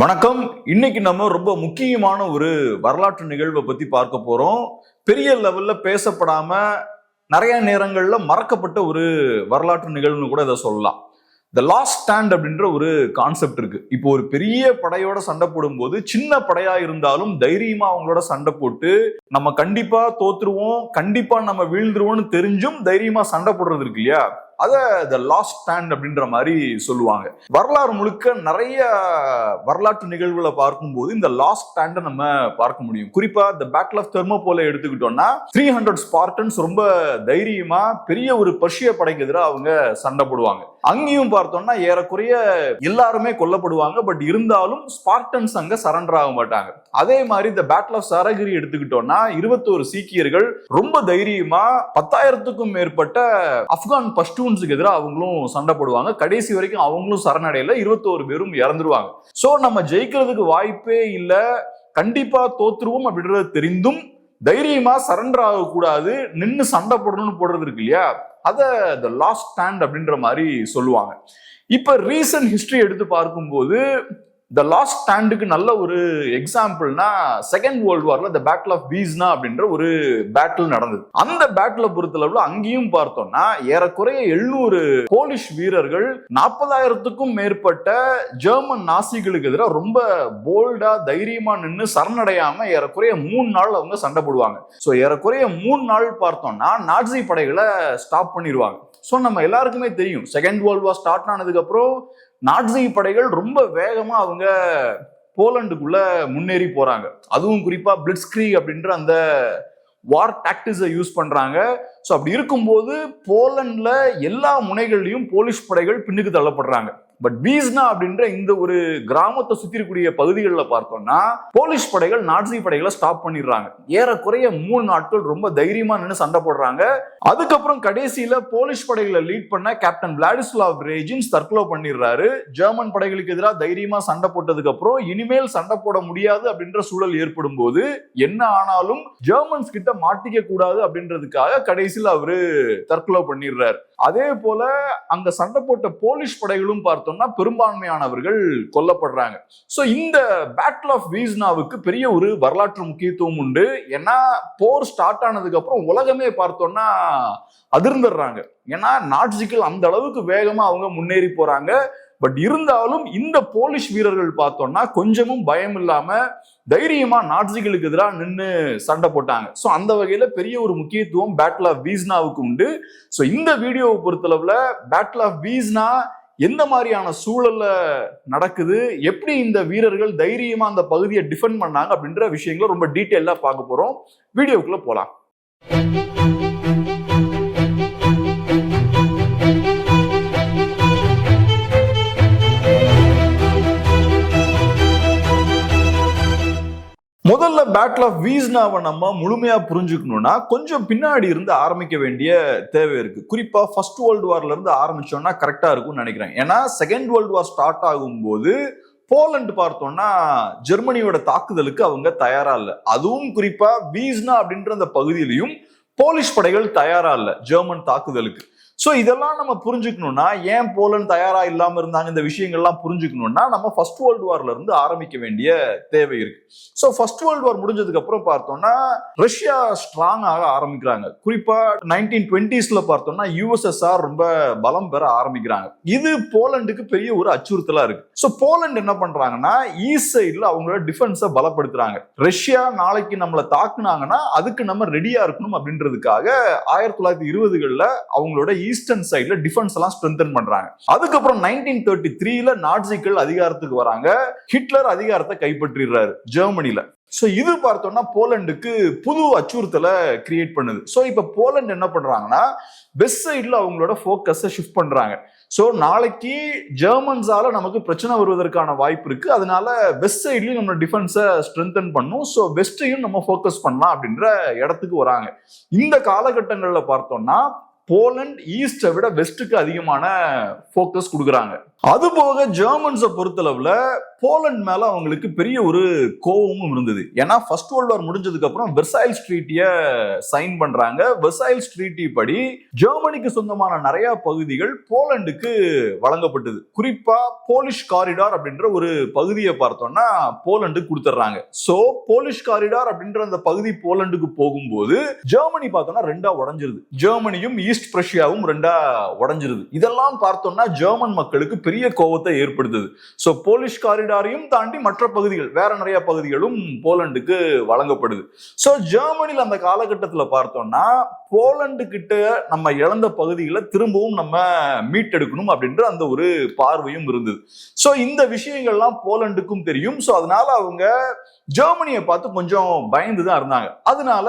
வணக்கம். இன்னைக்கு நம்ம ரொம்ப முக்கியமான ஒரு வரலாற்று நிகழ்வை பத்தி பார்க்க போறோம். பெரிய லெவல்ல பேசப்படாம நிறைய நேரங்கள்ல மறக்கப்பட்ட ஒரு வரலாற்று நிகழ்வுன்னு கூட இதை சொல்லலாம். த லாஸ்ட் ஸ்டாண்ட் அப்படின்ற ஒரு கான்செப்ட் இருக்கு. இப்போ ஒரு பெரிய படையோட சண்டை போடும்போது சின்ன படையா இருந்தாலும் தைரியமா அவங்களோட சண்டை போட்டு நம்ம கண்டிப்பா தோத்துருவோம் கண்டிப்பா நம்ம வீழ்ந்துருவோம்னு தெரிஞ்சும் தைரியமா சண்டை போடுறது இருக்கு இல்லையா? அதை த லாஸ்ட் ஸ்டாண்ட் அப்படின்ற மாதிரி சொல்லுவாங்க. வரலாறு முழுக்க நிறைய வரலாற்று நிகழ்வுகளை பார்க்கும்போது இந்த லாஸ்ட் ஸ்டாண்டை நம்ம பார்க்க முடியும். குறிப்பா இந்த பேட்டில் ஆஃப் தெர்மோ போல எடுத்துக்கிட்டோம்னா த்ரீ ஹண்ட்ரட் ஸ்பார்டன்ஸ் ரொம்ப தைரியமா பெரிய ஒரு பர்ஷிய படைக்கு எதிராக அவங்க சண்டை போடுவாங்க. அங்கேயும் பார்த்தோம்னா ஏறக்குறைய எல்லாருமே கொல்லப்படுவாங்க. பட் இருந்தாலும் ஸ்பார்டன்ஸ் அங்க சரண்டர் ஆக மாட்டாங்க. அதே மாதிரி இந்த பேட்டில் ஆஃப் சரகிரி எடுத்துக்கிட்டோம்னா இருபத்தோரு சீக்கியர்கள் ரொம்ப தைரியமா பத்தாயிரத்துக்கும் மேற்பட்ட ஆப்கான் பஷ்டூன்ஸுக்கு எதிராக அவங்களும் சண்டை போடுவாங்க. கடைசி வரைக்கும் அவங்களும் சரணடையில. இருபத்தோரு பேரும் இறந்துருவாங்க. ஸோ நம்ம ஜெயிக்கிறதுக்கு வாய்ப்பே இல்லை. கண்டிப்பா தோத்துருவோம் அப்படின்றது தெரிந்தும் தைரியமா சரண்டர் ஆகக்கூடாது. நின்று சண்டை போடணும்னு போடுறது இருக்கு இல்லையா? அதை த லாஸ்ட் ஸ்டாண்ட் அப்படின்ற மாதிரி சொல்லுவாங்க. இப்ப ரீசன்ட் ஹிஸ்டரி எடுத்து பார்க்கும்போது த லாஸ்ட் ஸ்டாண்டுக்கு நல்ல ஒரு எக்ஸாம்பிள்னா செகண்ட் வேர்ல்டு வார்ல த பேட்டில் ஆஃப் பீஸ்னா அப்படின்ற ஒரு பேட்டில் நடந்தது. அந்த பேட்டில் பொறுத்தளவுல அங்கேயும் பார்த்தோம்னா ஏறக்குறைய எழுநூறு போலிஷ் வீரர்கள் நாற்பதாயிரத்துக்கும் மேற்பட்ட ஜெர்மன் நாசிகளுக்கு எதிராக ரொம்ப போல்டா தைரியமா நின்று சரணடையாம ஏறக்குறைய மூணு நாள் அவங்க சண்டை போடுவாங்க. ஸோ ஏறக்குறைய மூணு நாள் பார்த்தோம்னா நாட்சி படைகளை ஸ்டாப் பண்ணிடுவாங்க ஸோ நம்ம எல்லாருக்குமே தெரியும். செகண்ட் வேர்ல்டு வார் ஸ்டார்ட் ஆனதுக்கப்புறம் நாட்சி படைகள் ரொம்ப வேகமா அவங்க போலண்டுக்குள்ள முன்னேறி போறாங்க. அதுவும் குறிப்பா பிளிட்ஸ்கிரீக் அப்படின்ற அந்த வார் டாக்டிஸை யூஸ் பண்றாங்க. ஸோ அப்படி இருக்கும்போது போலண்ட்ல எல்லா முனைகள்லையும் போலீஸ் படைகள் பின்னுக்கு தள்ளப்படுறாங்க. பட் வீஸ்னா அப்படின்ற இந்த ஒரு கிராமத்தை சுத்தி இருக்கக்கூடிய பகுதிகளில் பார்த்தோம்னா போலீஸ் படைகள் நாட்சி படைகளை ஸ்டாப் பண்ணிடுறாங்க. ஏறக்குறைய மூணு நாட்கள் ரொம்ப தைரியமா நின்று சண்டை போடுறாங்க. அதுக்கப்புறம் கடைசியில போலீஸ் படைகளை லீட் பண்ண கேப்டன் விளாடிஸ்லாவ் ரேஜின்ஸ் தற்கொலை பண்ணிடுறாரு. ஜெர்மன் படைகளுக்கு எதிராக தைரியமா சண்டை போட்டதுக்கு அப்புறம் இனிமேல் சண்டை போட முடியாது அப்படின்ற சூழல் ஏற்படும் போது என்ன ஆனாலும் ஜெர்மன்ஸ் கிட்ட மாட்டிக்க கூடாது அப்படின்றதுக்காக கடைசியில் அவரு தற்கொலை பண்ணிடுறாரு. அதே போல அங்க சண்டை போட்ட போலீஸ் படைகளும் பார்த்தோம்னா பெரும்பான்மையானவர்கள் கொல்லப்படுறாங்க. ஸோ இந்த பேட்டில் ஆஃப் வீஸ்னாவுக்கு பெரிய ஒரு வரலாற்று முக்கியத்துவம் உண்டு. ஏன்னா போர் ஸ்டார்ட் ஆனதுக்கு அப்புறம் உலகமே பார்த்தோம்னா அதிர்ந்துடுறாங்க. ஏன்னா நாட்சிகள் அந்த அளவுக்கு வேகமா அவங்க முன்னேறி போறாங்க. பட் இருந்தாலும் இந்த போலீஸ் வீரர்கள் பார்த்தோம்னா கொஞ்சமும் பயம் இல்லாம தைரியமா நாட்சிகளுக்கு எதிராக நின்று சண்டை போட்டாங்க. ஸோ அந்த வகையில பெரிய ஒரு முக்கியத்துவம் பேட்டில் ஆஃப் வீஸ்னாவுக்கு உண்டு. ஸோ இந்த வீடியோவை பொறுத்தளவுல பேட்டில் ஆஃப் வீஸ்னா எந்த மாதிரியான சூழல்ல நடக்குது? எப்படி இந்த வீரர்கள் தைரியமா அந்த பகுதியை டிஃபெண்ட் பண்ணாங்க அப்படின்ற விஷயங்களை ரொம்ப டீட்டெயிலாக பார்க்க போறோம். வீடியோக்குள்ள போலாம். முதல்ல பேட்டில் ஆஃப் வீஸ்னாவை நம்ம முழுமையாக புரிஞ்சுக்கணும்னா கொஞ்சம் பின்னாடி இருந்து ஆரம்பிக்க வேண்டிய தேவை இருக்கு. குறிப்பா ஃபர்ஸ்ட் வேர்ல்டு வார்ல இருந்து கரெக்டாக இருக்கும்னு நினைக்கிறேன். ஏன்னா செகண்ட் வேர்ல்டு வார் ஸ்டார்ட் ஆகும்போது போலண்ட் பார்த்தோம்னா ஜெர்மனியோட தாக்குதலுக்கு அவங்க தயாரா இல்லை. அதுவும் குறிப்பா வீஸ்னா அப்படின்ற அந்த பகுதியிலையும் போலிஷ் படைகள் தயாரா இல்லை ஜெர்மன் தாக்குதலுக்கு. ஸோ இதெல்லாம் நம்ம புரிஞ்சுக்கணும்னா ஏன் போலண்ட் தயாரா இல்லாம இருந்தாங்க? இந்த விஷயங்கள்லாம் புரிஞ்சுக்கணும்னா நம்ம ஃபர்ஸ்ட் வேர்ல்டு வார்ல இருந்து ஆரம்பிக்க வேண்டிய தேவை இருக்கு. ஸோ ஃபர்ஸ்ட் வேர்ல்டு வார் முடிஞ்சதுக்கு அப்புறம் பார்த்தோம்னா ரஷ்யா ஸ்ட்ராங் ஆக ஆரம்பிக்கிறாங்க. குறிப்பா நைன்டீன் டுவெண்ட்டிஸ்ல பார்த்தோம்னா யூஎஸ்எஸ்ஆர் ரொம்ப பலம் பெற ஆரம்பிக்கிறாங்க. இது போலண்டுக்கு பெரிய ஒரு அச்சுறுத்தலா இருக்கு. ஸோ போலண்ட் என்ன பண்றாங்கன்னா ஈஸ்ட் சைட்ல அவங்களோட டிஃபென்ஸை பலப்படுத்துறாங்க. ரஷ்யா நாளைக்கு நம்மளை தாக்குனாங்கன்னா அதுக்கு நம்ம ரெடியா இருக்கணும் அப்படின்றதுக்காக ஆயிரத்தி தொள்ளாயிரத்தி இருபதுகளில் அவங்களோட ஈஸ்டர்ன் சைட்ல டிஃபென்ஸ் எல்லாம் ஸ்ட்ரென்தன் பண்றாங்க. அதுக்கப்புறம் நைன்டீன் தேர்ட்டி த்ரீல நாட்சிகள் அதிகாரத்துக்கு வராங்க. ஹிட்லர் அதிகாரத்தை கைப்பற்றிடுறாரு ஜெர்மனில. ஸோ இது பார்த்தோம்னா போலண்டுக்கு புது அச்சுறுத்தலை கிரியேட் பண்ணுது. ஸோ இப்போ போலண்ட் என்ன பண்ணுறாங்கன்னா வெஸ்ட் சைடில் அவங்களோட ஃபோக்கஸை ஷிஃப்ட் பண்ணுறாங்க ஸோ நாளைக்கு ஜெர்மன்ஸால நமக்கு பிரச்சனை வருவதற்கான வாய்ப்பு இருக்கு. அதனால வெஸ்ட் சைட்லையும் நம்ம டிஃபென்ஸை ஸ்ட்ரென்தன் பண்ணும். ஸோ வெஸ்டையும் நம்ம ஃபோக்கஸ் பண்ணலாம் அப்படின்ற இடத்துக்கு வராங்க. இந்த காலகட்டங்களில் பார்த்தோம்னா போலண்ட் ஈஸ்டை விட வெஸ்ட்டுக்கு அதிகமான ஃபோக்கஸ் கொடுக்குறாங்க. அது போக ஜெர்மன்ஸை பொறுத்தளவில் போலண்ட் மேல அவங்களுக்கு பெரிய ஒரு கோபமும் இருந்தது. ஏன்னா ஃபர்ஸ்ட் வேர்ல்ட் வார் முடிஞ்சதுக்கு அப்புறம் வெர்சைல் ஸ்ட்ரீட்டிய சைன் பண்றாங்க. வெர்சைல் ஸ்ட்ரீட்டி படி ஜெர்மனிக்கு சொந்தமான நிறைய பகுதிகள் போலண்டுக்கு வழங்கப்பட்டது. குறிப்பா போலிஷ் காரிடார் அப்படின்ற ஒரு பகுதியை பார்த்தோம்னா போலண்டு கொடுத்துட்றாங்க. சோ போலிஷ் காரிடார் அப்படின்ற அந்த பகுதி போலண்டுக்கு போகும்போது ஜெர்மனி பார்த்தோம்னா ரெண்டா உடஞ்சிருது. ஜெர்மனியும் ஈஸ்ட் பிரஷியாவும் ரெண்டா உடஞ்சிருது. இதெல்லாம் பார்த்தோம்னா ஜெர்மன் மக்களுக்கு பெரிய கோபத்தை ஏற்படுத்துது. சோ போலிஷ் காரிடாரையும் தாண்டி மற்ற பகுதிகள் வேற நிறைய பகுதிகளும் போலண்டுக்கு வழங்கப்படுது. ஸோ ஜெர்மனியில் அந்த காலகட்டத்தில் பார்த்தோம்னா போலண்டு கிட்ட நம்ம இழந்த பகுதிகளை திரும்பவும் நம்ம மீட்டெடுக்கணும் அப்படின்ற அந்த ஒரு பார்வையும் இருந்தது. ஸோ இந்த விஷயங்கள்லாம் போலண்டுக்கும் தெரியும். ஸோ அதனால அவங்க ஜெர்மனியை பார்த்து கொஞ்சம் பயந்து தான் இருந்தாங்க. அதனால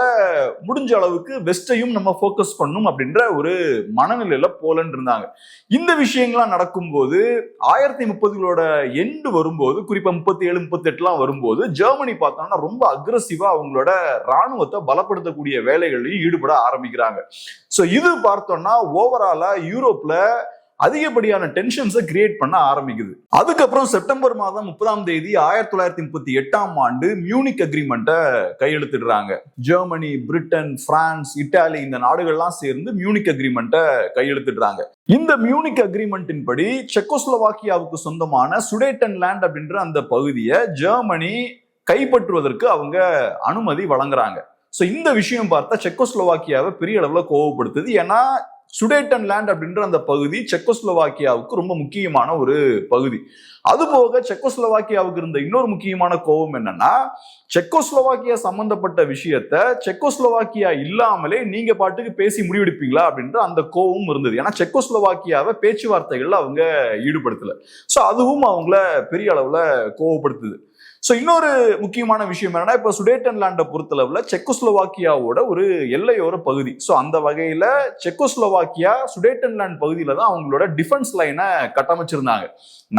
முடிஞ்ச அளவுக்கு வெஸ்டையும் நம்ம ஃபோக்கஸ் பண்ணணும் அப்படின்ற ஒரு மனநிலையில போலன்னு இருந்தாங்க. இந்த விஷயங்கள்லாம் நடக்கும்போது ஆயிரத்தி முப்பதுகளோட எண்டு வரும்போது குறிப்பா முப்பத்தி ஏழு முப்பத்தி எட்டுலாம் வரும்போது ஜெர்மனி பார்த்தோம்னா ரொம்ப அக்ரஸிவா அவங்களோட ராணுவத்தை பலப்படுத்தக்கூடிய வேலைகளையும் ஈடுபட ஆரம்பிக்கிறாங்க. ஸோ இது பார்த்தோம்னா ஓவராலா யூரோப்ல அதிகப்படியான டென்ஷன்ஸை கிரியேட் பண்ண ஆரம்பிக்குது. அதுக்கப்புறம் செப்டம்பர் மாதம் முப்பதாம் தேதி ஆயிரத்தி தொள்ளாயிரத்தி முப்பத்தி எட்டாம் ஆண்டு மியூனிக் அக்ரிமெண்ட்டை கையெழுத்திடுறாங்க. ஜெர்மனி பிரிட்டன் பிரான்ஸ் இட்டாலி இந்த நாடுகள்லாம் சேர்ந்து மியூனிக் அக்ரிமெண்ட்டை கையெழுத்திடுறாங்க. இந்த மியூனிக் அக்ரிமெண்ட்டின் படி செக்கோஸ்லோவாக்கியாவுக்கு சொந்தமான சுடேட்டன் லேண்ட் அப்படின்ற அந்த பகுதியை ஜெர்மனி கைப்பற்றுவதற்கு அவங்க அனுமதி வழங்குறாங்க. ஸோ இந்த விஷயம் பார்த்தா செக்கோஸ்லோவாக்கியாவை பெரிய அளவில் கோவப்படுத்துது. ஏன்னா சுடேட்டன் லேண்ட் அப்படின்ற அந்த பகுதி செக்கோஸ்லோவாக்கியாவுக்கு ரொம்ப முக்கியமான ஒரு பகுதி. அதுபோக செக்கோஸ்லோவாக்கியாவுக்கு இருந்த இன்னொரு முக்கியமான கோபம் என்னன்னா செக்கோஸ்லோவாக்கியா சம்பந்தப்பட்ட விஷயத்த செக்கோஸ்லோவாக்கியா இல்லாமலே நீங்க பாட்டுக்கு பேசி முடிவெடுப்பீங்களா அப்படின்ற அந்த கோபமும் இருந்தது. ஏன்னா செக்கோஸ்லோவாக்கியாவை பேச்சுவார்த்தைகள்ல அவங்க ஈடுபடுத்தல. ஸோ அதுவும் அவங்கள பெரிய அளவுல கோவப்படுத்துது. ஸோ இன்னொரு முக்கியமான விஷயம் என்னன்னா இப்போ சுடேட்டன் லேண்டை பொறுத்தளவுல செக்கோஸ்லோவாக்கியாவோட ஒரு எல்லையோர பகுதி. ஸோ அந்த வகையில் செக்கோஸ்லோவாக்கியா சுடேட்டன் லேண்ட் பகுதியில் தான் அவங்களோட டிஃபென்ஸ் லைனை கட்டமைச்சிருந்தாங்க.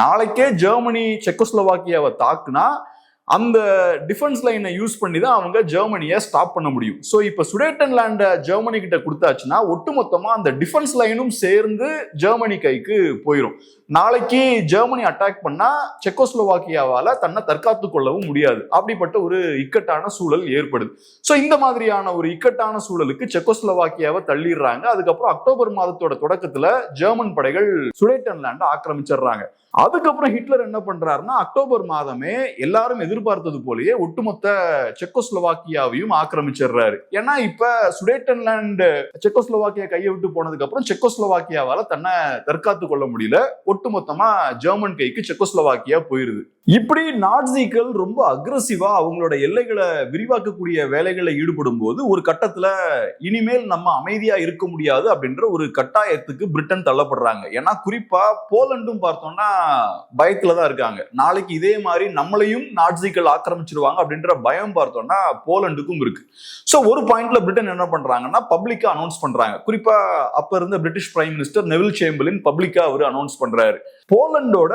நாளைக்கே ஜெர்மனி செக்கோஸ்லோவாக்கியாவை தாக்குனா அந்த டிஃபென்ஸ் லைனை யூஸ் பண்ணி தான் அவங்க ஜெர்மனியை ஸ்டாப் பண்ண முடியும். ஸோ இப்போ சுடேட்டன் லேண்டை ஜெர்மனி கிட்ட கொடுத்தாச்சுன்னா ஒட்டுமொத்தமாக அந்த டிஃபென்ஸ் லைனும் சேர்ந்து ஜெர்மனி கைக்கு போயிடும் நாளைக்கு ஜெர்மனி அட்டாக் பண்ணா செக்கோஸ்லோவாக்கியாவால் தன்னை தற்காத்து கொள்ளவும் முடியாது. அப்படிப்பட்ட ஒரு இக்கட்டான சூழல் ஏற்படுது. ஸோ இந்த மாதிரியான ஒரு இக்கட்டான சூழலுக்கு செக்கோஸ்லோவாக்கியாவை தள்ளிடுறாங்க. அதுக்கப்புறம் அக்டோபர் மாதத்தோட தொடக்கத்தில் ஜெர்மன் படைகள் சுடேட்டன் லேண்டை ஆக்கிரமிச்சிடுறாங்க. அதுக்கப்புறம் ஹிட்லர் என்ன பண்றாருன்னா அக்டோபர் மாதமே எல்லாரும் எதிர்பார்த்தது போலயே ஒட்டுமொத்த செக்கோஸ்லோவாக்கியாவையும் ஆக்கிரமிச்சிடுறாரு. ஏன்னா இப்ப சுடேட்டன்லாண்டு செக்கோஸ்லோவாக்கியா கையை விட்டு போனதுக்கு அப்புறம் செக்கோஸ்லோவாக்கியாவால தன்னை தற்காத்து கொள்ள முடியல. ஒட்டுமொத்தமா ஜெர்மன் கைக்கு செக்கோஸ்லோவாக்கியா போயிருது. இப்படி நாட்சிகள் ரொம்ப அக்ரஸிவா அவங்களோட எல்லைகளை விரிவாக்கக்கூடிய வேலைகளை ஈடுபடும் போது ஒரு கட்டத்துல இனிமேல் நம்ம அமைதியா இருக்க முடியாது அப்படின்ற ஒரு கட்டாயத்துக்கு பிரிட்டன் தள்ளப்படுறாங்க. ஏன்னா குறிப்பா போலண்டும் பார்த்தோம்னா பயத்துல தான் இருக்காங்க. நாளைக்கு இதே மாதிரி நம்மளையும் நாட்சிகள் ஆக்கிரமிச்சிருவாங்க அப்படின்ற பயம் பார்த்தோம்னா போலண்டுக்கும் இருக்கு. ஸோ ஒரு பாயிண்ட்ல பிரிட்டன் என்ன பண்றாங்கன்னா பப்ளிக்கா அனௌன்ஸ் பண்றாங்க. குறிப்பா அப்ப இருந்த British prime minister Neville Chamberlain பப்ளிக்கா அவர் அனௌன்ஸ் பண்றாரு. போலண்டோட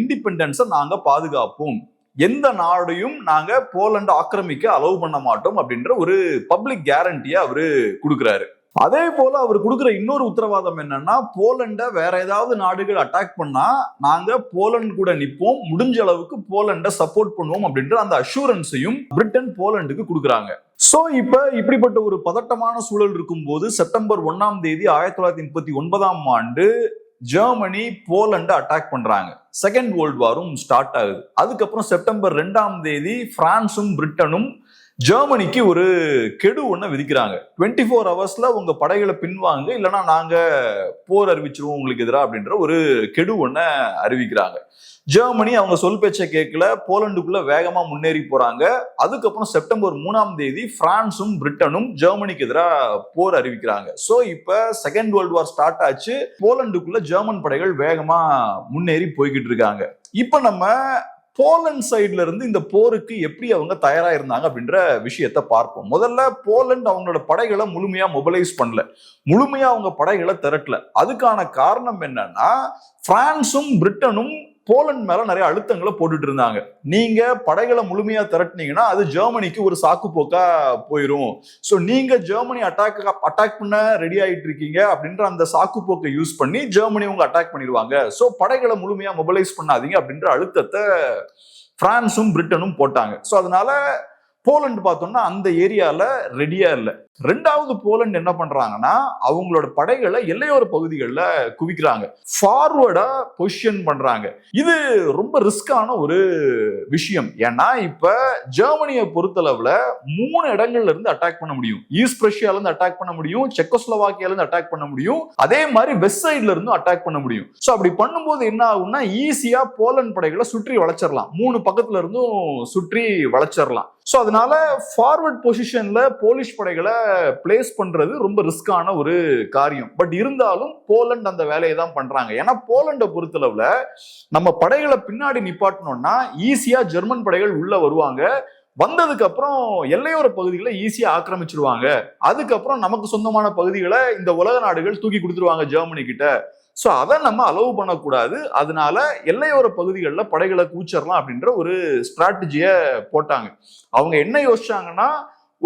இண்டிபெண்டன்ஸை நாங்க பாதுகாப்போம். எந்த நாடையும் நாங்க போலண்ட் ஆக்கிரமிக்க அலோவ் பண்ண மாட்டோம் அப்படின்ற ஒரு பப்ளிக் கேரண்டியை அவரு கொடுக்குறாரு. அதே போல அவர் கொடுக்குற இன்னொரு உத்தரவாதம் என்னன்னா போலண்டை வேற ஏதாவது நாடுகள் அட்டாக் பண்ணா நாங்க போலண்ட் கூட நிற்போம் முடிஞ்ச அளவுக்கு போலண்டை சப்போர்ட் பண்ணுவோம் அப்படின்ற அந்த அஷூரன்ஸையும் பிரிட்டன் போலண்டுக்கு கொடுக்குறாங்க. சோ இப்ப இப்படிப்பட்ட ஒரு பதட்டமான சூழல் இருக்கும்போது செப்டம்பர் ஒன்னாம் தேதி ஆயிரத்தி தொள்ளாயிரத்தி முப்பத்தி ஒன்பதாம் ஆண்டு ஜெர்மனி போலண்டை அட்டாக் பண்றாங்க. செகண்ட் வேர்ல்டு வாரும் ஸ்டார்ட் ஆகுது. அதுக்கப்புறம் செப்டம்பர் ரெண்டாம் தேதி பிரான்ஸும் பிரிட்டனும் ஜெர்மனிக்கு ஒரு கெடு ஒன்று விதிக்கிறாங்க. டுவெண்ட்டி ஃபோர் ஹவர்ஸில் உங்கள் படைகளை பின்வாங்க இல்லைன்னா நாங்கள் போர் அறிவிச்சிருவோம் உங்களுக்கு எதிராக அப்படின்ற ஒரு கெடு ஒன்று அறிவிக்கிறாங்க. ஜெர்மனி அவங்க சொல் பேச்சை கேட்கல போலண்டுக்குள்ளே வேகமாக முன்னேறி போகிறாங்க அதுக்கப்புறம் செப்டம்பர் மூணாம் தேதி ஃப்ரான்ஸும் பிரிட்டனும் ஜெர்மனிக்கு எதிராக போர் அறிவிக்கிறாங்க. ஸோ இப்போ செகண்ட் வேர்ல்டு வார் ஸ்டார்ட் ஆச்சு. போலண்டுக்குள்ளே ஜெர்மன் படைகள் வேகமாக முன்னேறி போய்கிட்டு இருக்காங்க. இப்போ நம்ம போலண்ட் சைட்ல இருந்து இந்த போருக்கு எப்படி அவங்க தயாரா இருந்தாங்க அப்படின்ற விஷயத்த பார்ப்போம். முதல்ல போலண்ட் அவங்களோட படைகளை முழுமையா மொபைலைஸ் பண்ணல. முழுமையா அவங்க படைகளை திரட்டல. அதுக்கான காரணம் என்னன்னா பிரான்ஸும் பிரிட்டனும் போலண்ட் மேல நிறைய அழுத்தங்களை போட்டுட்டு இருந்தாங்க. நீங்க படைகளை முழுமையா திரட்டினீங்கன்னா அது ஜெர்மனிக்கு ஒரு சாக்கு போக்கா போயிரும். ஸோ நீங்க ஜெர்மனி அட்டாக் அட்டாக் பண்ண ரெடி ஆயிட்டு இருக்கீங்க அப்படின்ற அந்த சாக்கு போக்கை யூஸ் பண்ணி ஜெர்மனி உங்க அட்டாக் பண்ணிடுவாங்க. ஸோ படைகளை முழுமையா மொபைலைஸ் பண்ணாதீங்க அப்படின்ற அழுத்தத்தை பிரான்ஸும் பிரிட்டனும் போட்டாங்க. ஸோ அதனால போலண்ட் பார்த்தோம்னா அந்த ஏரியால ரெடியா இல்லை. ரெண்டாவது போலண்ட் என்ன பண்றாங்கன்னா அவங்களோட படைகளை எல்லையோர பகுதிகளில் குவிக்கிறாங்க. ஃபார்வர்டா பொசிஷன் பண்றாங்க. இது ரொம்ப ரிஸ்கான ஒரு விஷயம். ஏன்னா இப்ப ஜெர்மனியை பொறுத்தளவுல மூணு இடங்கள்ல இருந்து அட்டாக் பண்ண முடியும். ஈஸ்ட் ரஷ்யால இருந்து அட்டாக் பண்ண முடியும். செக்கோஸ்லோவாக்கியால இருந்து அட்டாக் பண்ண முடியும். அதே மாதிரி வெஸ்ட் சைட்ல இருந்தும் அட்டாக் பண்ண முடியும். சோ அப்படி பண்ணும்போது என்ன ஆகும்னா ஈஸியா போலண்ட் படைகளை சுற்றி வளைச்சிடலாம் மூணு பக்கத்துல இருந்தும் சுற்றி வளைச்சிடலாம் சோ அதனால அதனால ஃபார்வர்ட் பொசிஷன்ல போலீஸ் படைகளை பிளேஸ் பண்றது ரொம்ப ரிஸ்கான ஒரு காரியம். பட் இருந்தாலும் போலண்ட் அந்த வேலையை தான் பண்றாங்க. ஏன்னா போலண்டை பொறுத்தளவுல நம்ம படைகளை பின்னாடி நிப்பாட்டணும்னா ஈஸியா ஜெர்மன் படைகள் உள்ள வருவாங்க. வந்ததுக்கு அப்புறம் எல்லையோர பகுதிகளை ஈஸியா ஆக்கிரமிச்சிருவாங்க. அதுக்கப்புறம் நமக்கு சொந்தமான பகுதிகளை இந்த உலக நாடுகள் தூக்கி கொடுத்துருவாங்க ஜெர்மனி கிட்ட. ஸோ அதை நம்ம அலோவ் பண்ணக்கூடாது. அதனால எல்லையோர பகுதிகளில் படைகளை கூச்சிடலாம் அப்படின்ற ஒரு ஸ்ட்ராட்டஜியை போட்டாங்க. அவங்க என்ன யோசிச்சாங்கன்னா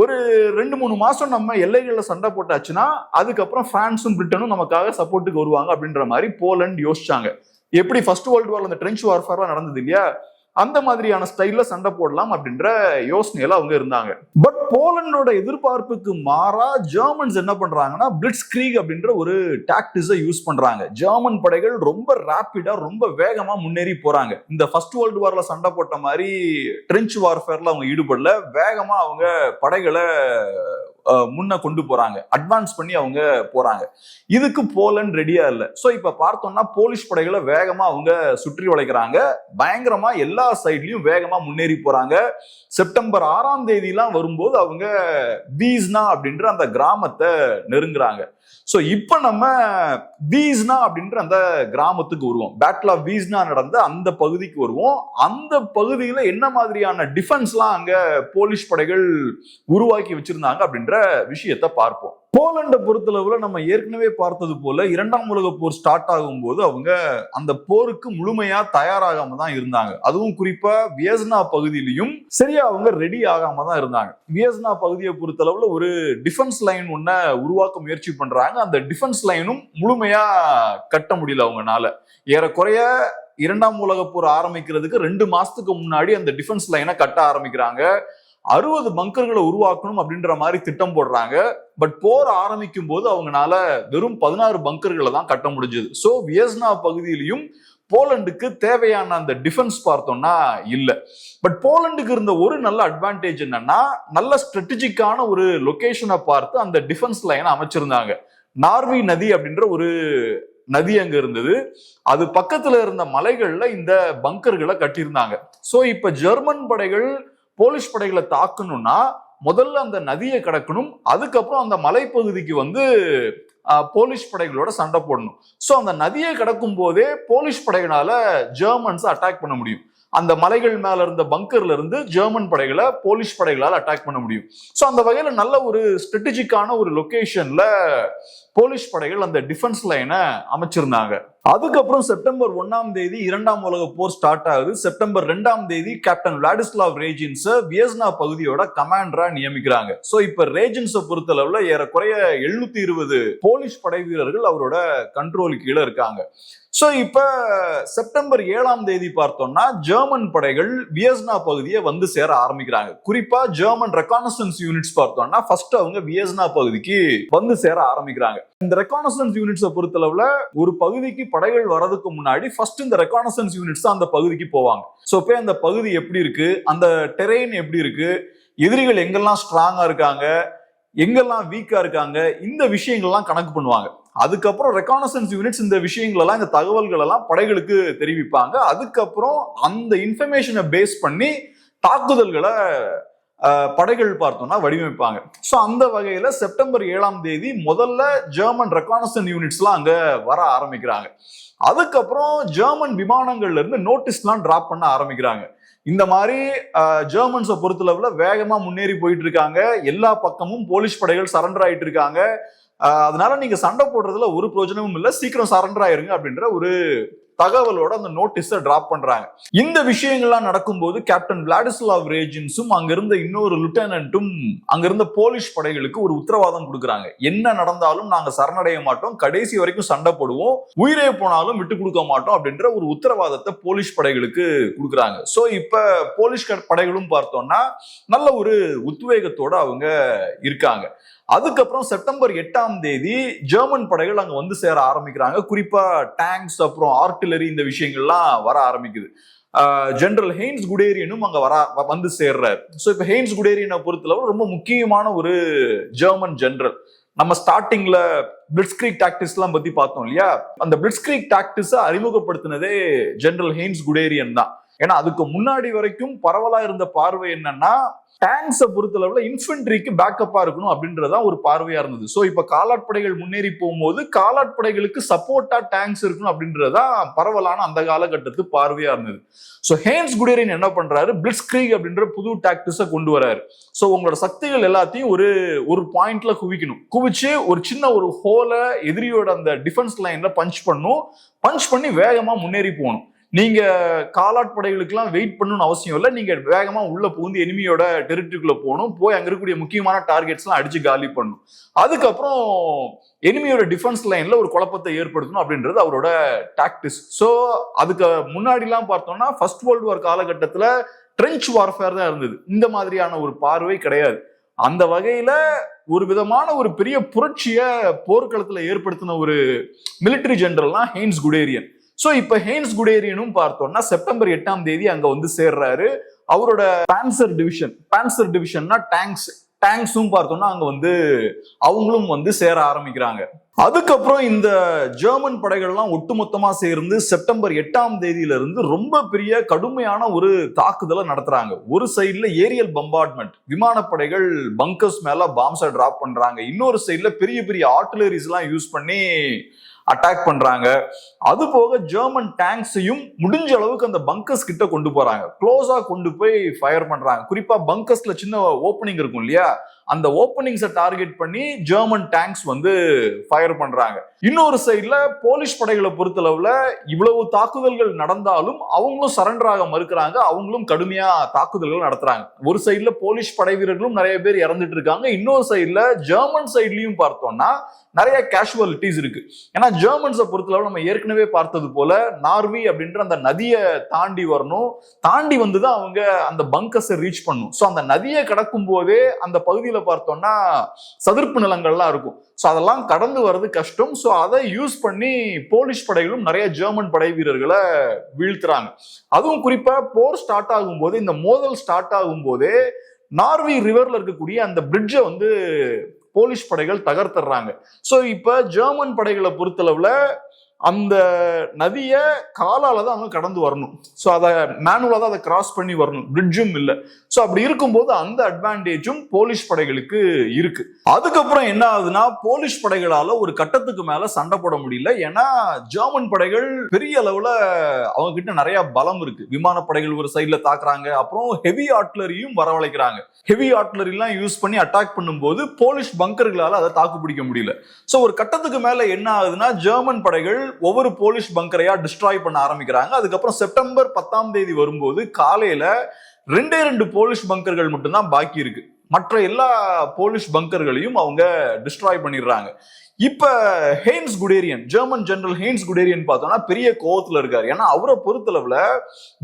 ஒரு ரெண்டு மூணு மாசம் நம்ம எல்லைகளில் சண்டை போட்டாச்சுன்னா அதுக்கப்புறம் பிரான்ஸும் பிரிட்டனும் நமக்காக சப்போர்ட்டுக்கு வருவாங்க அப்படின்ற மாதிரி போலண்ட் யோசிச்சாங்க. எப்படி ஃபர்ஸ்ட் வேர்ல்டு வார் அந்த ட்ரென்ச் வார்ஃபேர்லாம் நடந்தது இல்லையா? அந்த மாதிரியான ஸ்டைல்ல சண்டை போடலாம் அப்படின்ற யோசனையில அவங்க இருந்தாங்க. பட் போலண்டோட எதிர்பார்ப்புக்கு மாறா ஜெர்மன்ஸ் என்ன பண்றாங்கன்னா பிளிட்ஸ் கிரீக் அப்படின்ற ஒரு டாக்டிஸை யூஸ் பண்றாங்க. ஜெர்மன் படைகள் ரொம்ப ரேப்பிடா ரொம்ப வேகமா முன்னேறி போறாங்க. இந்த ஃபர்ஸ்ட் வேர்ல்டு வார்ல சண்டை போட்ட மாதிரி ட்ரெஞ்ச் வார்ஃபேர்ல அவங்க ஈடுபடல. வேகமா அவங்க படைகளை முன்ன கொண்டு போறாங்க. அட்வான்ஸ் பண்ணி அவங்க போறாங்க. இதுக்கு போலண்ட் ரெடியா இல்லை. ஸோ இப்ப பார்த்தோம்னா போலீஸ் படைகளை வேகமா அவங்க சுற்றி வளைக்கிறாங்க. பயங்கரமா எல்லா சைட்லயும் வேகமா முன்னேறி போறாங்க. செப்டம்பர் ஆறாம் தேதியெல்லாம் வரும்போது அவங்க பீஸ்னா அப்படின்ற அந்த கிராமத்தை நெருங்குறாங்க. ஸோ இப்போ நம்ம வீஸ்னா அப்படின்ற அந்த கிராமத்துக்கு வருவோம். பேட்டில் ஆஃப் பீஸ்னா நடந்த அந்த பகுதிக்கு வருவோம். அந்த பகுதியில் என்ன மாதிரியான டிஃபென்ஸ்லாம் அங்க போலீஸ் படைகள் உருவாக்கி வச்சிருந்தாங்க அப்படின்ற விஷயத்தை பார்ப்போம். போலண்டை பொறுத்தளவுல நம்ம ஏற்கனவே பார்த்தது போல இரண்டாம் உலக போர் ஸ்டார்ட் ஆகும்போது அவங்க அந்த போருக்கு முழுமையா தயாராகாம தான் இருந்தாங்க. அதுவும் குறிப்பா வியஸ்னா பகுதியிலையும் சரியா அவங்க ரெடி ஆகாம தான் இருந்தாங்க. வியஸ்னா பகுதியை பொறுத்தளவுல ஒரு டிஃபென்ஸ் லைன் ஒன்ன உருவாக்க முயற்சி பண்றாங்க. அந்த டிஃபென்ஸ் லைனும் முழுமையா கட்ட முடியல அவங்கனால. ஏறக்குறைய இரண்டாம் உலக போர் ஆரம்பிக்கிறதுக்கு ரெண்டு மாசத்துக்கு முன்னாடி அந்த டிஃபென்ஸ் லைனை கட்ட ஆரம்பிக்கிறாங்க. அறுபது பங்கர்களை உருவாக்கணும் அப்படின்ற மாதிரி திட்டம் போடுறாங்க. பட் போர் ஆரம்பிக்கும் போது அவங்கனால வெறும் பதினாறு பங்கர்களை தான் கட்ட முடிஞ்சது. ஸோ வியஸ்னா பகுதியிலையும் போலண்டுக்கு தேவையான அந்த டிஃபென்ஸ் பார்த்தோம்னா இல்லை. பட் போலண்டுக்கு இருந்த ஒரு நல்ல அட்வான்டேஜ் என்னன்னா நல்ல ஸ்ட்ராட்டஜிக்கான ஒரு லொகேஷனை பார்த்து அந்த டிஃபென்ஸ் லைனை அமைச்சிருந்தாங்க. நார்வி நதி அப்படின்ற ஒரு நதி அங்க இருந்தது. அது பக்கத்துல இருந்த மலைகள்ல இந்த பங்கர்களை கட்டியிருந்தாங்க. சோ இப்ப ஜெர்மன் படைகள் போலீஸ் படைகளை தாக்கணும்னா முதல்ல அந்த நதியை கடக்கணும் அதுக்கப்புறம் அந்த மலைப்பகுதிக்கு வந்து போலீஸ் படைகளோட சண்டை போடணும். ஸோ அந்த நதியை கடக்கும் போதே போலீஸ் படைகளால ஜெர்மன்ஸ் அட்டாக் பண்ண முடியும். அந்த மலைகள் மேல இருந்த பங்கர்ல இருந்து ஜெர்மன் படைகளை போலீஷ் படைகளால் அட்டாக் பண்ண முடியும். ஸோ அந்த வகையில நல்ல ஒரு ஸ்ட்ராட்டஜிக்கான ஒரு லொக்கேஷன்ல போலீஷ் படைகள் அந்த டிஃபென்ஸ் லைனை அமைச்சிருந்தாங்க. அதுக்கப்புறம் செப்டம்பர் ஒன்னாம் தேதி இரண்டாம் உலக போர் ஸ்டார்ட் ஆகுது. செப்டம்பர் ரெண்டாம் தேதி கேப்டன் விளாடிஸ்லாவ் ரேஜின்ஸை வியஸ்னா பகுதியோட கமாண்டரா நியமிக்கிறாங்க. சோ இப்ப ரேஜின்ஸை பொறுத்தளவுல ஏறக்குறைய எழுநூத்தி இருபது போலீஸ் படை வீரர்கள் அவரோட கண்ட்ரோலுக்கு கீழே இருக்காங்க. ஸோ இப்போ செப்டம்பர் ஏழாம் தேதி பார்த்தோம்னா ஜெர்மன் படைகள் வியஸ்னா பகுதியை வந்து சேர ஆரம்பிக்கிறாங்க. குறிப்பா ஜெர்மன் ரெக்கானசன்ஸ் யூனிட்ஸ் பார்த்தோம்னா ஃபர்ஸ்ட் அவங்க வியஸ்னா பகுதிக்கு வந்து சேர ஆரம்பிக்கிறாங்க. இந்த ரெக்கானசன்ஸ் யூனிட்ஸை பொறுத்தளவுல ஒரு பகுதிக்கு படைகள் வரதுக்கு முன்னாடி ஃபர்ஸ்ட் இந்த ரெக்கானசன்ஸ் யூனிட்ஸ் அந்த பகுதிக்கு போவாங்க. ஸோ போய் அந்த பகுதி எப்படி இருக்கு? அந்த டெரெயின் எப்படி இருக்கு? எதிரிகள் எங்கெல்லாம் ஸ்ட்ராங்கா இருக்காங்க? எங்கெல்லாம் வீக்கா இருக்காங்க இந்த விஷயங்கள்லாம் கணக்கு பண்ணுவாங்க. அதுக்கப்புறம் ரெக்கானசன்ஸ் யூனிட்ஸ் இந்த விஷயங்கள் எல்லாம் இந்த தகவல்கள் எல்லாம் படைகளுக்கு தெரிவிப்பாங்க. அதுக்கப்புறம் அந்த இன்ஃபர்மேஷனை பேஸ் பண்ணி தாக்குதல்களை படைகள் பார்த்தோம்னா வடிவமைப்பாங்க. ஸோ அந்த வகையில் செப்டம்பர் ஏழாம் தேதி முதல்ல ஜெர்மன் ரெக்கானசன் யூனிட்ஸ்லாம் அங்கே வர ஆரம்பிக்கிறாங்க. அதுக்கப்புறம் ஜெர்மன் விமானங்கள்ல இருந்து நோட்டீஸ்லாம் டிராப் பண்ண ஆரம்பிக்கிறாங்க. இந்த மாதிரி ஜெர்மன்ஸை பொறுத்தளவுல வேகமா முன்னேறி போயிட்டு இருக்காங்க எல்லா பக்கமும் போலீஸ் படைகள் சரண்டர் ஆயிட்டு இருக்காங்க அதனால நீங்க சண்டை போடுறதுல ஒரு பிரயோஜனமும் இல்லை. சீக்கிரம் சரண்டர் ஆயிருங்க அப்படின்ற ஒரு தகவலோட அந்த நோட்டீஸை டிராப் பண்றாங்க. இந்த விஷயங்கள்லாம் நடக்கும்போது கேப்டன் விளாடிஸ்லாவ் ரேஜின்ஸும் அங்கிருந்த இன்னொரு லுட்டனண்ட்டும் அங்கிருந்த போலீஷ் படைகளுக்கு ஒரு உத்தரவாதம் கொடுக்குறாங்க. என்ன நடந்தாலும் நாங்க சரணடைய மாட்டோம் கடைசி வரைக்கும் சண்டை போடுவோம் உயிரே போனாலும் விட்டு கொடுக்க மாட்டோம் அப்படின்ற ஒரு உத்தரவாதத்தை போலீஸ் படைகளுக்கு கொடுக்குறாங்க. ஸோ இப்ப போலீஸ் படைகளும் பார்த்தோம்னா நல்ல ஒரு உத்வேகத்தோட அவங்க இருக்காங்க. அதுக்கப்புறம் செப்டம்பர் எட்டாம் தேதி ஜெர்மன் படைகள் அங்க வந்து சேர ஆரம்பிக்கிறாங்க. குறிப்பா டேங்க்ஸ் அப்புறம் ஆர்டிலரி இந்த விஷயங்கள்லாம் வர ஆரம்பிக்குது. ஜெனரல் ஹெய்ன்ஸ் குடேரியனும் அங்க வர வ- வந்து சேர்றாரு. ஸோ இப்போ ஹெய்ன்ஸ் குடேரியனை பொறுத்தளவு ரொம்ப முக்கியமான ஒரு ஜெர்மன் ஜெனரல் நம்ம ஸ்டார்டிங்ல பிளிட்ஸ்கிரீக் டாக்டிஸ்லாம் பத்தி பார்த்தோம் இல்லையா? அந்த பிளிட்ஸ்கிரீக் டாக்டிஸை அறிமுகப்படுத்தினதே ஜெனரல் ஹெய்ன்ஸ் குடேரியன் தான். ஏன்னா அதுக்கு முன்னாடி வரைக்கும் பரவலா இருந்த பார்வை என்னன்னா டேங்க்ஸை பொறுத்தளவுல இன்ஃபென்ட்ரிக்கு பேக்கப்பா இருக்கணும் அப்படின்றதான் ஒரு பார்வையா இருந்தது. ஸோ இப்போ காலாட்படைகள் முன்னேறி போகும்போது காலாட்படைகளுக்கு சப்போர்ட்டா டேங்க்ஸ் இருக்கணும் அப்படின்றதான் பரவலான அந்த காலகட்டத்து பார்வையா இருந்தது. ஸோ ஹேன்ஸ் குடியரின் என்ன பண்றாரு? பிளிட்ஸ்கிரீக் அப்படின்ற புது டாக்டிஸை கொண்டு வராரு. ஸோ உங்களோட சக்திகள் எல்லாத்தையும் ஒரு ஒரு பாயிண்ட்ல குவிக்கணும். குவிச்சு ஒரு சின்ன ஒரு ஹோலை எதிரியோட அந்த டிஃபென்ஸ் லைன்ல பஞ்ச் பண்ணும். பஞ்ச் பண்ணி வேகமா முன்னேறி போகணும். நீங்க காலாட் படைகளுக்கெல்லாம் வெயிட் பண்ணணும்னு அவசியம் இல்லை. நீங்க வேகமா உள்ள புகுந்து எனிமியோட டெரிட்டரிக்குள்ள போகணும். போய் அங்க இருக்கக்கூடிய முக்கியமான டார்கெட்ஸ் எல்லாம் அடிச்சு காலி பண்ணணும். அதுக்கப்புறம் எனிமியோட டிஃபென்ஸ் லைன்ல ஒரு குழப்பத்தை ஏற்படுத்தணும் அப்படின்றது அவரோட டாக்டிஸ் ஸோ அதுக்கு முன்னாடிலாம் பார்த்தோம்னா ஃபர்ஸ்ட் வேர்ல்டு வார் காலகட்டத்துல ட்ரெஞ்ச் வார்ஃபேர் தான் இருந்தது. இந்த மாதிரியான ஒரு பார்வை கிடையாது. அந்த வகையில ஒரு விதமான ஒரு பெரிய புரட்சிய போர்க்களத்துல ஏற்படுத்தின ஒரு மிலிட்டரி ஜெனரல்னா ஹெய்ன்ஸ் குடேரியன் ஸோ இப்போ ஹெய்ன்ஸ் குடேரியனும் பார்த்தோம்னா செப்டம்பர் எட்டாம் தேதி அங்கே வந்து சேர்றாரு. அவரோட பேன்சர் டிவிஷன் பேன்சர் டிவிஷன்னா டேங்க்ஸ் டேங்க்ஸும் பார்த்தோம்னா அங்கே வந்து அவங்களும் வந்து சேர ஆரம்பிக்கிறாங்க. அதுக்கப்புறம் இந்த ஜெர்மன் படைகள்லாம் ஒட்டுமொத்தமா சேர்ந்து செப்டம்பர் எட்டாம் தேதியில இருந்து ரொம்ப பெரிய கடுமையான ஒரு தாக்குதலை நடத்துறாங்க. ஒரு சைடில் ஏரியல் பம்பார்ட்மெண்ட் விமானப்படைகள் பங்கர்ஸ் மேல பாம்ஸை டிராப் பண்றாங்க. இன்னொரு சைடில் பெரிய பெரிய ஆர்டிலரிஸ் எல்லாம் யூஸ் பண்ணி அட்டாக் பண்றாங்க. அது போக ஜெர்மன் டேங்க்ஸையும் முடிஞ்ச அளவுக்கு அந்த பங்கர்ஸ் கிட்ட கொண்டு போறாங்க. க்ளோஸா கொண்டு போய் ஃபயர் பண்றாங்க. குறிப்பா பங்கர்ஸ்ல சின்ன ஓப்பனிங் இருக்கும் இல்லையா? அந்த ஓப்பனிங்ஸை டார்கெட் பண்ணி ஜெர்மன் டேங்க்ஸ் வந்து ஃபயர் பண்றாங்க. இன்னொரு சைட்ல போலீஸ் படைகளை பொறுத்தளவுல இவ்வளவு தாக்குதல்கள் நடந்தாலும் அவங்களும் சரண்டர் ஆக மறுக்கிறாங்க. அவங்களும் கடுமையா தாக்குதல்கள் நடத்துறாங்க. ஒரு சைட்ல போலீஸ் படை வீரர்களும் நிறைய பேர் இறந்துட்டு இருக்காங்க. இன்னொரு சைட்ல ஜெர்மன் சைட்லயும் பார்த்தோம்னா நிறைய கேஷுவலிட்டிஸ் இருக்கு. ஏன்னா ஜெர்மன்ஸை பொறுத்தளவு நம்ம ஏற்கனவே பார்த்தது போல நார்வி அப்படின்ற அந்த நதியை தாண்டி வரணும். தாண்டி வந்து தான் அவங்க அந்த பங்கஸை ரீச் பண்ணும். ஸோ அந்த நதியை கடக்கும் போதே அந்த பகுதியில் பார்த்தோம்னா சதுர்ப்பு நிலங்கள்லாம் இருக்கும். ஸோ அதெல்லாம் கடந்து வர்றது கஷ்டம். ஸோ அதை யூஸ் பண்ணி போலீஸ் படைகளும் நிறைய ஜெர்மன் படை வீரர்களை வீழ்த்துறாங்க. அதுவும் குறிப்பாக போர் ஸ்டார்ட் ஆகும்போது இந்த மோதல் ஸ்டார்ட் ஆகும்போதே நார்வி ரிவர்ல இருக்கக்கூடிய அந்த பிரிட்ஜை வந்து போலீஸ் படைகள் தகர்த்துறாங்க. ஸோ இப்போ ஜெர்மன் படைகளை பொறுத்தளவில் அந்த நதியை காலால் தான் அவங்க கடந்து வரணும். ஸோ அதை மேனுவலாக தான் அதை கிராஸ் பண்ணி வரணும். பிரிட்ஜும் இல்லை. ஸோ அப்படி இருக்கும்போது அந்த அட்வான்டேஜும் போலீஷ் படைகளுக்கு இருக்கு. அதுக்கப்புறம் என்ன ஆகுதுன்னா போலீஷ் படைகளால் ஒரு கட்டத்துக்கு மேலே சண்டை போட முடியல. ஏன்னா ஜெர்மன் படைகள் பெரிய அளவில் அவங்க கிட்ட நிறைய பலம் இருக்கு. விமானப்படைகள் ஒரு சைடில் தாக்குறாங்க. அப்புறம் ஹெவி ஆர்ட்லரியும் வரவழைக்கிறாங்க. ஹெவி ஆட்லரிலாம் யூஸ் பண்ணி அட்டாக் பண்ணும்போது போலீஷ் பங்கர்களால் அதை தாக்கு பிடிக்க முடியல. ஸோ ஒரு கட்டத்துக்கு மேலே என்ன ஆகுதுன்னா ஜெர்மன் படைகள் ஒவ்வொரு போலீஸ் பங்கரையா டிஸ்ட்ராய் பண்ண ஆரம்பிக்கிறாங்க. அதுக்கப்புறம் செப்டம்பர் பத்தாம் தேதி வரும்போது காலையில ரெண்டே ரெண்டு போலீஸ் பங்கர்கள் மட்டும்தான் பாக்கி இருக்கு. மற்ற எல்லா போலீஸ் பங்கர்களையும் அவங்க டிஸ்ட்ராய் பண்ணிடுறாங்க. இப்ப Heinz Guderian German general Heinz Guderian பார்த்தோம்னா பெரிய கோவத்துல இருக்காரு. ஏன்னா அவரை பொறுத்தளவுல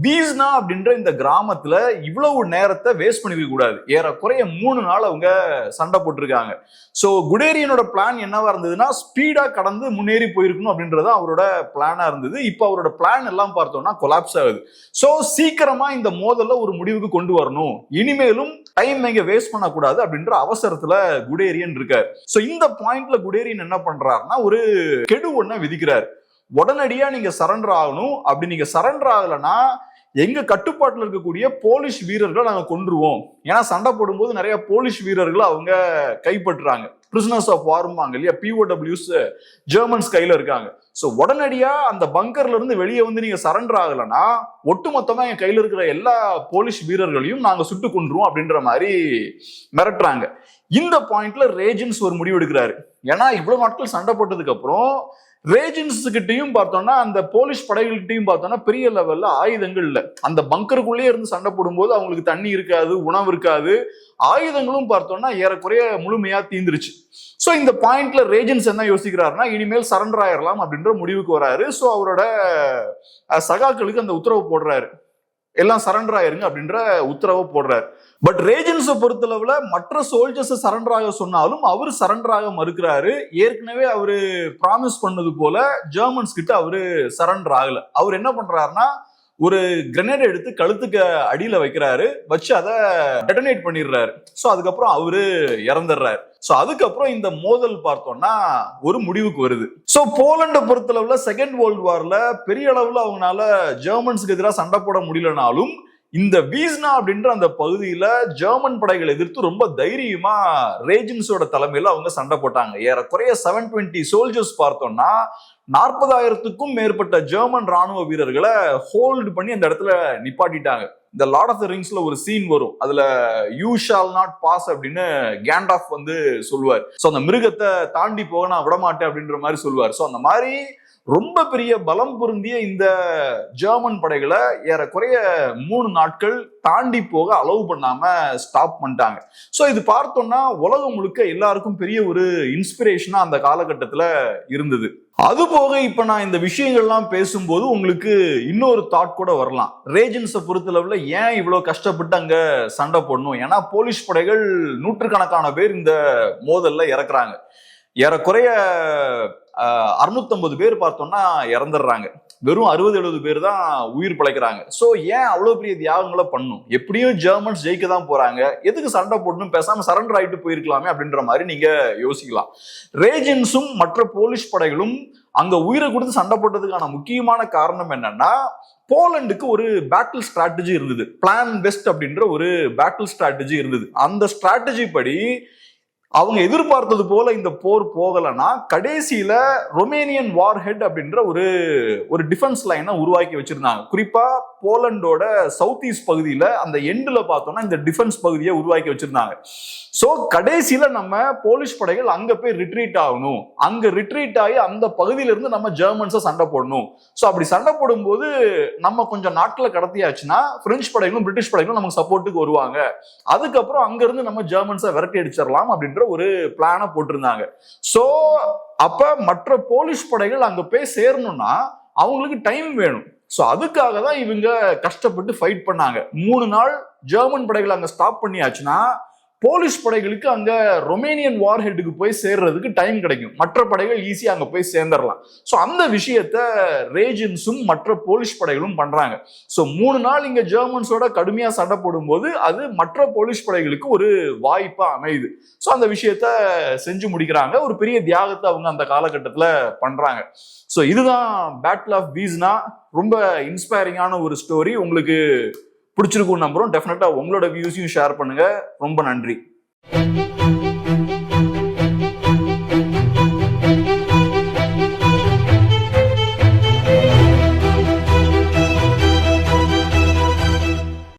பீஸ்னா அப்படின்ற இந்த கிராமத்துல இவ்வளவு நேரத்தை வேஸ்ட் பண்ணிக்க கூடாது. ஏறக்குறைய மூணு நாள் அவங்க சண்டை போட்டிருக்காங்க. சோ குடேரியனோட பிளான் என்னவா இருந்ததுன்னா ஸ்பீடா கடந்து முன்னேறி போயிருக்கணும் அப்படின்றது அவரோட பிளானா இருந்தது. இப்போ அவரோட பிளான் எல்லாம் பார்த்தோம்னா கொலாப்ஸ் ஆகுது. சோ சீக்கிரமா இந்த மோதல்ல ஒரு முடிவுக்கு கொண்டு வரணும். இனிமேலும் டைம் இங்க வேஸ்ட் பண்ணக்கூடாது அப்படின்ற அவசரத்துல குடேரியன் இருக்காரு. சோ இந்த பாயிண்ட்ல குடேரியன் என்ன பண்றாருன்னா ஒரு கெடு ஒண்ண விதிக்கிறார். உடனடியா நீங்க சரண்டர் ஆகணும். அப்படி நீங்க சரண்டர் ஆகலைன்னா எங்க கட்டுப்பாட்டில் இருக்கக்கூடிய போலீஸ் வீரர்களை நாங்க கொன்றுவோம். ஏன்னா சண்டை போடும்போது நிறைய போலீஸ் வீரர்கள் அவங்க கைப்பற்றுறாங்க. பிரிசனர்ஸ் ஆஃப் வார்மாங்க இல்லையா? பிஓடபிள்யூஸ் ஜெர்மன்ஸ் கையில இருக்காங்க. ஸோ உடனடியா அந்த பங்கர்ல இருந்து வெளியே வந்து நீங்க சரண்டர் ஆகலைன்னா ஒட்டுமொத்தமா என் கையில இருக்கிற எல்லா போலீஸ் வீரர்களையும் நாங்க சுட்டு கொன்றுவோம் அப்படின்ற மாதிரி மிரட்டுறாங்க. இந்த பாயிண்ட்ல ரேஜன்ஸ் ஒரு முடிவு எடுக்கிறாரு. ஏன்னா இவ்வளவு நாட்கள் சண்டை போட்டதுக்கு அப்புறம் ரேஜன்ஸ் பார்த்தோம்னா அந்த போலீஸ் படைகள்கிட்டையும் பார்த்தோம்னா பெரிய லெவல்ல ஆயுதங்கள் இல்லை. அந்த பங்கருக்குள்ளேயே இருந்து சண்டை போடும்போது அவங்களுக்கு தண்ணி இருக்காது உணவு இருக்காது. ஆயுதங்களும் பார்த்தோம்னா ஏறக்குறைய முழுமையா தீந்துருச்சு. ஸோ இந்த பாயிண்ட்ல ரேஜன்ஸ் என்ன யோசிக்கிறாருன்னா இனிமேல் சரண்டர் ஆயிடலாம் அப்படின்ற முடிவுக்கு வராரு. ஸோ அவரோட சகாக்களுக்கு அந்த உத்தரவு போடுறாரு. எல்லாம் சரண்டர் ஆயிருங்க அப்படின்ற உத்தரவை போடுறாரு. பட் ரேஜன்ஸை பொறுத்தளவுல மற்ற சோல்ஜர்ஸ் சரண்டர் ஆக சொன்னாலும் அவர் சரண்டர் ஆக மறுக்கிறாரு. ஏற்கனவே அவரு ப்ராமிஸ் பண்ணது போல ஜெர்மன்ஸ் கிட்ட அவரு சரண்டர் ஆகல. அவர் என்ன பண்றாருன்னா ஒரு கிரனேட் எடுத்து கழுத்துக்கு அடியில வைக்கிறாரு. வச்சு அதை டெட்டனேட் பண்ணிடுறாரு. ஸோ அதுக்கப்புறம் அவரு இறந்துடுறாரு. ஸோ அதுக்கப்புறம் இந்த மோதல் பார்த்தோம்னா ஒரு முடிவுக்கு வருது. ஸோ போலண்டை பொறுத்தளவுல செகண்ட் வேர்ல்டு வார்ல பெரிய அளவுல அவங்களால ஜெர்மன்ஸுக்கு எதிராக சண்டை போட முடியலனாலும் இந்த வீஸ்னா அப்படின்ற அந்த பகுதியில ஜெர்மன் படைகளை எதிர்த்து ரொம்ப தைரியமா ரேஜின்ஸோட தலைமையில அவங்க சண்டை போட்டாங்க. ஏறக்குறைய செவன் டுவெண்ட்டி சோல்ஜர்ஸ் பார்த்தோம்னா நாற்பதாயிரத்துக்கும் மேற்பட்ட ஜெர்மன் ராணுவ வீரர்களை ஹோல்டு பண்ணி அந்த இடத்துல நிப்பாட்டிட்டாங்க. இந்த லார்ட் ஆஃப் த ரிங்ஸ்ல ஒரு சீன் வரும். அதுல யூ ஷால் நாட் பாஸ் அப்படின்னு கேண்டாஃப் வந்து சொல்லுவார். ஸோ அந்த மிருகத்தை தாண்டி போக நான் விட மாட்டேன் அப்படின்ற மாதிரி சொல்லுவார். ஸோ அந்த மாதிரி ரொம்ப பெரிய பலம் பொருந்திய இந்த ஜெர்மன் படைகளை ஏறக்குறைய மூணு நாட்கள் தாண்டி போக அலோவ் பண்ணாம ஸ்டாப் பண்ணிட்டாங்க. ஸோ இது பார்த்தோம்னா உலகம் முழுக்க எல்லாருக்கும் பெரிய ஒரு இன்ஸ்பிரேஷனா அந்த காலகட்டத்தில் இருந்தது. அது போக இப்ப நான் இந்த விஷயங்கள்லாம் பேசும்போது உங்களுக்கு இன்னொரு தாட் கூட வரலாம். ரேஜன்ஸை பொறுத்தளவுல ஏன் இவ்வளவு கஷ்டப்பட்டு அங்க சண்டை போடணும்? ஏன்னா போலீஸ் படைகள் நூற்றுக்கணக்கான பேர் இந்த மோதல்ல இறக்குறாங்க. ஏறக்குறைய அறுநூத்தம்பது பேர் பார்த்தோம்னா இறந்துடுறாங்க. வெறும் அறுபது எழுபது பேர் தான் உயிர் பிழைக்கிறாங்க. ஸோ ஏன் அவ்வளோ பெரிய தியாகங்களை பண்ணும்? எப்படியும் ஜெர்மன்ஸ் ஜெயிக்க தான் போறாங்க. எதுக்கு சண்டை போடணும்? பேசாம சரண்டர் ஆகிட்டு போயிருக்கலாமே அப்படின்ற மாதிரி நீங்க யோசிக்கலாம். ரேஜன்ஸும் மற்ற போலீஸ் படைகளும் அங்க உயிரை கொடுத்து சண்டை போட்டதுக்கான முக்கியமான காரணம் என்னன்னா போலண்டுக்கு ஒரு பேட்டில் ஸ்ட்ராட்டஜி இருந்தது. பிளான் பெஸ்ட் அப்படின்ற ஒரு பேட்டில் ஸ்ட்ராட்டஜி இருந்தது. அந்த ஸ்ட்ராட்டஜி படி அவங்க எதிர்பார்த்தது போல இந்த போர் போகலைன்னா கடைசியில ரொமேனியன் வார் ஹெட் அப்படின்ற ஒரு ஒரு டிஃபென்ஸ் லைனை உருவாக்கி வச்சிருந்தாங்க. குறிப்பா போலண்டோட சவுத் ஈஸ்ட் பகுதியில் அந்த எண்டில் பார்த்தோம்னா இந்த டிஃபென்ஸ் பகுதியை உருவாக்கி வச்சிருந்தாங்க. ஸோ கடைசியில் நம்ம போலீஸ் படைகள் அங்கே போய் ரிட்ரீட் ஆகணும். அங்கே ரிட்ரீட் ஆகி அந்த பகுதியிலிருந்து நம்ம ஜெர்மன்ஸை சண்டை போடணும். ஸோ அப்படி சண்டை போடும்போது நம்ம கொஞ்சம் நாட்டில் கடத்தியாச்சுன்னா பிரெஞ்சு படைகளும் பிரிட்டிஷ் படைகளும் நமக்கு சப்போர்ட்டுக்கு வருவாங்க. அதுக்கப்புறம் அங்கேருந்து நம்ம ஜெர்மன்ஸை விரட்டி அடிச்சிடலாம் அப்படின்ற ஒரு பிளானை போட்டிருந்தாங்க. ஸோ அப்போ மற்ற போலீஸ் படைகள் அங்கே போய் சேரணும்னா அவங்களுக்கு டைம் வேணும். ஸோ அதுக்காக தான் இவங்க கஷ்டப்பட்டு ஃபைட் பண்ணாங்க. மூணு நாள் ஜெர்மன் படைகளை அங்கே ஸ்டாப் பண்ணியாச்சுன்னா போலீஸ் படைகளுக்கு அங்க ரொமேனியன் வார் ஹெட்டுக்கு போய் சேர்றதுக்கு டைம் கிடைக்கும். மற்ற படைகள் ஈஸியா அங்க போய் சேர்ந்துடலாம் ஸோ அந்த விஷயத்த ரேஜின்ஸும் மற்ற போலீஸ் படைகளும் பண்றாங்க. ஸோ மூணு நாள் இங்க ஜெர்மன்ஸோட கடுமையா சண்டை போடும்போது அது மற்ற போலீஸ் படைகளுக்கு ஒரு வாய்ப்பா அமையுது. ஸோ அந்த விஷயத்த செஞ்சு முடிக்கிறாங்க. ஒரு பெரிய தியாகத்தை அவங்க அந்த காலகட்டத்தில் பண்றாங்க. ஸோ இதுதான் பேட்டில் ஆஃப் பீஸ்னா ரொம்ப இன்ஸ்பைரிங்கான ஒரு ஸ்டோரி உங்களுக்கு பிடிச்சிருக்கும் நம்புறோம் டெஃபினட்டா உங்களோட வியூஸையும் ஷேர் பண்ணுங்க. ரொம்ப நன்றி.